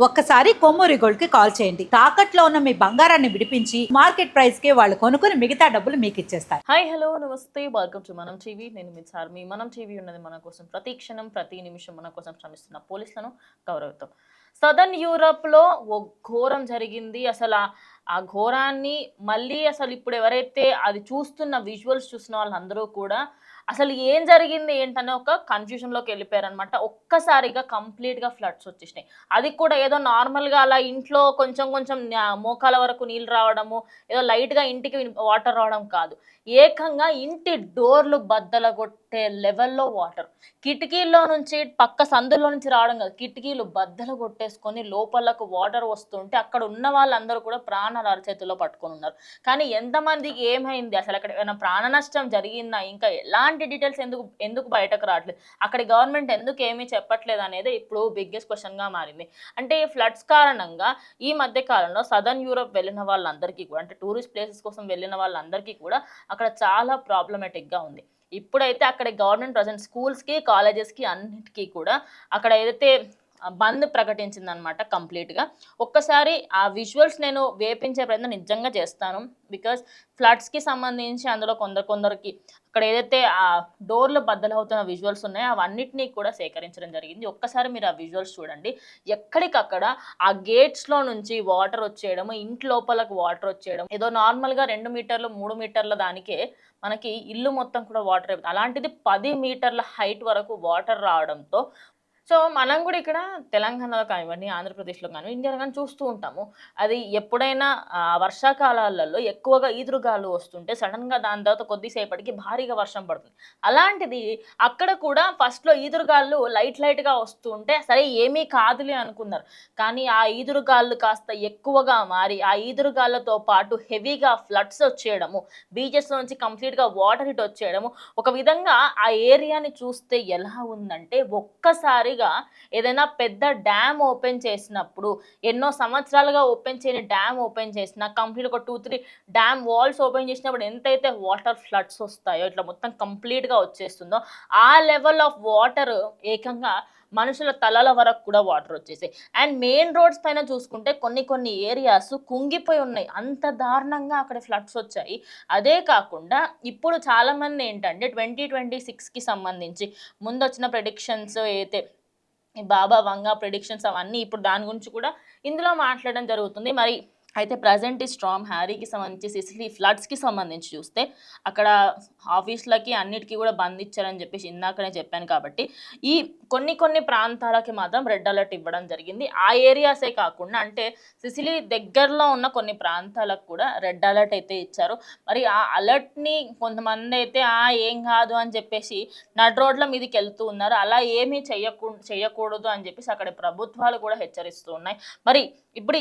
ఒక్కసారి కొమ్మూరి గోల్డ్కి కాల్ చేయండి. తాకట్లో ఉన్న మీ బంగారాన్ని విడిపించి మార్కెట్ ప్రైస్కి వాళ్ళు కొనుక్కుని మిగతా డబ్బులు మీకు ఇచ్చేస్తారు. హాయ్ హలో నమస్తే. Welcome to Manam TV. నేను మీ సార్ మీ మనం టీవీ ఉన్నది మన కోసం ప్రతి క్షణం ప్రతి నిమిషం మన కోసం శ్రమిస్తున్న పోలీసులను గౌరవిద్దాం. సదర్న్ యూరప్లో ఓ ఘోరం జరిగింది. అసలు ఆ- ఘోరాన్ని మళ్ళీ అసలు ఇప్పుడు ఎవరైతే అది చూస్తున్న విజువల్స్ చూసిన వాళ్ళందరూ కూడా అసలు ఏం జరిగింది ఏంటనే ఒక కన్ఫ్యూజన్లోకి వెళ్ళిపోయారనమాట ఒక్కసారిగా కంప్లీట్గా ఫ్లడ్స్ వచ్చేసినాయి. అది కూడా ఏదో నార్మల్గా అలా ఇంట్లో కొంచెం కొంచెం మోకాల వరకు నీళ్ళు రావడము ఏదో లైట్గా ఇంటికి వాటర్ రావడం కాదు. ఏకంగా ఇంటి డోర్లు బద్దలగొట్టే లెవెల్లో వాటర్ కిటికీల్లో నుంచి పక్క సందులో నుంచి రావడం కాదు. కిటికీలు బద్దలు కొట్టేసుకొని లోపలకు వాటర్ వస్తుంటే అక్కడ ఉన్న వాళ్ళందరూ కూడా ప్రాణాలు అరచేతిలో పట్టుకొని ఉన్నారు. కానీ ఎంతమందికి ఏమైంది? అసలు అక్కడ ఏమైనా ప్రాణ నష్టం జరిగిందా? ఇంకా ఎలాంటి డీటెయిల్స్ ఎందుకు ఎందుకు బయటకు రావట్లేదు? అక్కడ గవర్నమెంట్ ఎందుకు ఏమీ చెప్పట్లేదు అనేది ఇప్పుడు బిగ్గెస్ట్ క్వశ్చన్గా మారింది. అంటే ఈ ఫ్లడ్స్ కారణంగా ఈ మధ్య కాలంలో సదర్న్ యూరోప్ వెళ్ళిన వాళ్ళందరికీ కూడా అంటే టూరిస్ట్ ప్లేసెస్ కోసం వెళ్ళిన వాళ్ళందరికీ కూడా అక్కడ చాలా ప్రాబ్లమేటిక్గా ఉంది. ఇప్పుడైతే అక్కడ గవర్నమెంట్ ప్రజెంట్ స్కూల్స్కి కాలేజెస్కి అన్నిటికీ కూడా అక్కడ ఏదైతే బంద్ ప్రకటించింది అనమాట కంప్లీట్గా. ఒక్కసారి ఆ విజువల్స్ నేను వేపించే ప్రయత్నం నిజంగా చేస్తాను. బికాస్ ఫ్లడ్స్కి సంబంధించి అందులో కొందరు కొందరికి అక్కడ ఏదైతే ఆ డోర్లు బద్దలవుతున్న విజువల్స్ ఉన్నాయో అవన్నిటినీ కూడా సేకరించడం జరిగింది. ఒక్కసారి మీరు ఆ విజువల్స్ చూడండి. ఎక్కడికక్కడ ఆ గేట్స్లో నుంచి వాటర్ వచ్చేయడము ఇంటి లోపలకు వాటర్ వచ్చేయడం ఏదో నార్మల్గా రెండు మీటర్లు మూడు మీటర్ల దానికే మనకి ఇల్లు మొత్తం కూడా వాటర్ అలాంటిది పది మీటర్ల హైట్ వరకు వాటర్ రావడంతో సో మనం కూడా ఇక్కడ తెలంగాణలో కానివ్వండి ఆంధ్రప్రదేశ్లో కానీ ఇండియాలో కానీ చూస్తూ ఉంటాము. అది ఎప్పుడైనా వర్షాకాలాలలో ఎక్కువగా ఈదురుగాలు వస్తుంటే సడన్గా దాని తర్వాత కొద్దిసేపటికి భారీగా వర్షం పడుతుంది. అలాంటిది అక్కడ కూడా ఫస్ట్లో ఈదురుగాళ్ళు లైట్ లైట్గా వస్తుంటే సరే ఏమీ కాదులే అనుకున్నారు. కానీ ఆ ఈదురుగాళ్ళు కాస్త ఎక్కువగా మారి ఆ ఈదురుగాళ్ళతో పాటు హెవీగా ఫ్లడ్స్ వచ్చేయడము బీచెస్ నుంచి కంప్లీట్గా వాటర్ హిట్ వచ్చేయడము ఒక విధంగా ఆ ఏరియాని చూస్తే ఎలా ఉందంటే ఒక్కసారి ఒక్కసారిగా ఏదైనా పెద్ద డ్యామ్ ఓపెన్ చేసినప్పుడు ఎన్నో సంవత్సరాలుగా ఓపెన్ చేయని డ్యామ్ ఓపెన్ చేసిన కంప్లీట్ ఒక two three dam walls open చేసినప్పుడు ఎంతైతే వాటర్ ఫ్లడ్స్ వస్తాయో ఇట్లా మొత్తం కంప్లీట్గా వచ్చేస్తుందో ఆ లెవెల్ ఆఫ్ వాటర్ ఏకంగా మనుషుల తలల వరకు కూడా వాటర్ వచ్చేసాయి. అండ్ మెయిన్ రోడ్స్ పైన చూసుకుంటే కొన్ని కొన్ని ఏరియాస్ కుంగిపోయి ఉన్నాయి. అంత దారుణంగా అక్కడ ఫ్లడ్స్ వచ్చాయి. అదే కాకుండా ఇప్పుడు చాలామంది ఏంటంటే ట్వంటీ ట్వంటీ సిక్స్కి సంబంధించి ముందు వచ్చిన ప్రెడిక్షన్స్ అయితే బాబా వంగ ప్రెడిక్షన్స్ అవన్నీ ఇప్పుడు దాని గురించి కూడా ఇందులో మాట్లాడడం జరుగుతుంది. మరి అయితే ప్రజెంట్ ఈ స్ట్రామ్ హ్యారీకి సంబంధించి సిసిలీ ఫ్లడ్స్కి సంబంధించి చూస్తే అక్కడ ఆఫీస్లకి అన్నిటికీ కూడా బంద్ ఇచ్చారని చెప్పేసి ఇందాకనే చెప్పాను కాబట్టి ఈ కొన్ని కొన్ని ప్రాంతాలకి మాత్రం రెడ్ అలర్ట్ ఇవ్వడం జరిగింది. ఆ ఏరియాసే కాకుండా అంటే సిసిలీ దగ్గరలో ఉన్న కొన్ని ప్రాంతాలకు కూడా రెడ్ అలర్ట్ అయితే ఇచ్చారు. మరి ఆ అలర్ట్ని కొంతమంది అయితే ఆ ఏం కాదు అని చెప్పేసి నడ్ రోడ్ల మీదకి వెళ్తూ ఉన్నారు. అలా ఏమీ చేయకూ చేయకూడదు అని చెప్పేసి అక్కడ ప్రభుత్వాలు కూడా హెచ్చరిస్తూ ఉన్నాయి. మరి ఇప్పుడు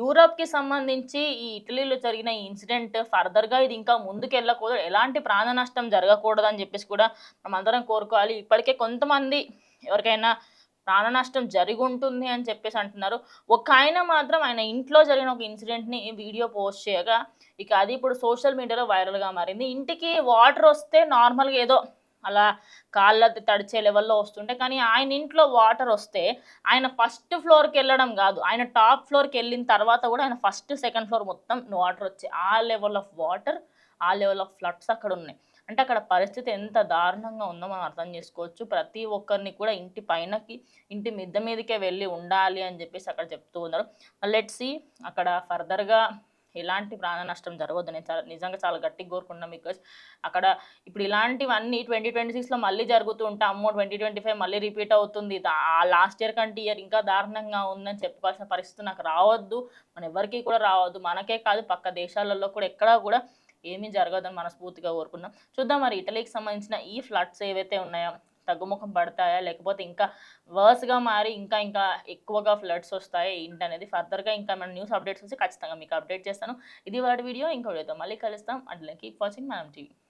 యూరోప్కి యూరప్కి సంబంధించి సంబంధించి ఈ ఇటలీలో జరిగిన ఈ ఇన్సిడెంట్ ఫర్దర్గా ఇది ఇంకా ముందుకు వెళ్ళకూడదు ఎలాంటి ప్రాణ నష్టం జరగకూడదు అని చెప్పేసి కూడా మనం అందరం కోరుకోవాలి. ఇప్పటికే కొంతమంది ఎవరికైనా ప్రాణ నష్టం జరిగి ఉంటుంది అని చెప్పేసి అంటున్నారు. ఒక ఆయన మాత్రం ఆయన ఇంట్లో జరిగిన ఒక ఇన్సిడెంట్ని వీడియో పోస్ట్ చేయగా ఇక అది ఇప్పుడు సోషల్ మీడియాలో వైరల్గా మారింది. ఇంటికి వాటర్ వస్తే నార్మల్గా ఏదో అలా కాళ్ళ తడిచే లెవెల్లో వస్తుంటే కానీ ఆయన ఇంట్లో వాటర్ వస్తే ఆయన ఫస్ట్ ఫ్లోర్కి వెళ్ళడం కాదు. ఆయన టాప్ ఫ్లోర్కి వెళ్ళిన తర్వాత కూడా ఆయన ఫస్ట్ సెకండ్ ఫ్లోర్ మొత్తం వాటర్ వచ్చే ఆ లెవెల్ ఆఫ్ వాటర్ ఆ లెవెల్ ఆఫ్ ఫ్లడ్స్ అక్కడ ఉన్నాయి. అంటే అక్కడ పరిస్థితి ఎంత దారుణంగా ఉందో మనం అర్థం చేసుకోవచ్చు. ప్రతి ఒక్కరిని కూడా ఇంటి పైనకి ఇంటి మిద్ద మీదకే వెళ్ళి ఉండాలి అని చెప్పేసి అక్కడ చెప్తూ ఉన్నారు. లెట్ సి అక్కడ ఫర్దర్గా ఎలాంటి ప్రాణ నష్టం జరగదు నేను చాలా నిజంగా చాలా గట్టిగా కోరుకుంటున్నాను బికాస్ అక్కడ ఇప్పుడు ఇలాంటివన్నీ ట్వంటీ ట్వంటీ సిక్స్లో మళ్ళీ జరుగుతూ ఉంటా అమ్మో ట్వంటీ ట్వంటీ ఫైవ్ మళ్ళీ రిపీట్ అవుతుంది. ఆ లాస్ట్ ఇయర్ కంటే ఇయర్ ఇంకా దారుణంగా ఉందని చెప్పుకోవాల్సిన పరిస్థితి నాకు రావద్దు. మన ఎవరికి కూడా రావద్దు. మనకే కాదు పక్క దేశాలలో కూడా ఎక్కడా కూడా ఏమీ జరగదని మనస్ఫూర్తిగా కోరుకున్నాం చూద్దాం మరి ఇటలీకి సంబంధించిన ఈ ఫ్లడ్స్ ఏవైతే ఉన్నాయో తగ్గుముఖం పడతాయా? లేకపోతే ఇంకా వర్స్గా మారి ఇంకా ఇంకా ఎక్కువగా ఫ్లడ్స్ వస్తాయి? ఏంటి అనేది ఫర్దర్గా ఇంకా మన న్యూస్ అప్డేట్స్ వస్తే ఖచ్చితంగా మీకు అప్డేట్ చేస్తాను. ఇది వాటి వీడియో. ఇంకో వీడియోతో మళ్ళీ కలుస్తాం. అట్లా కీప్ వాచింగ్ మనం టీవీ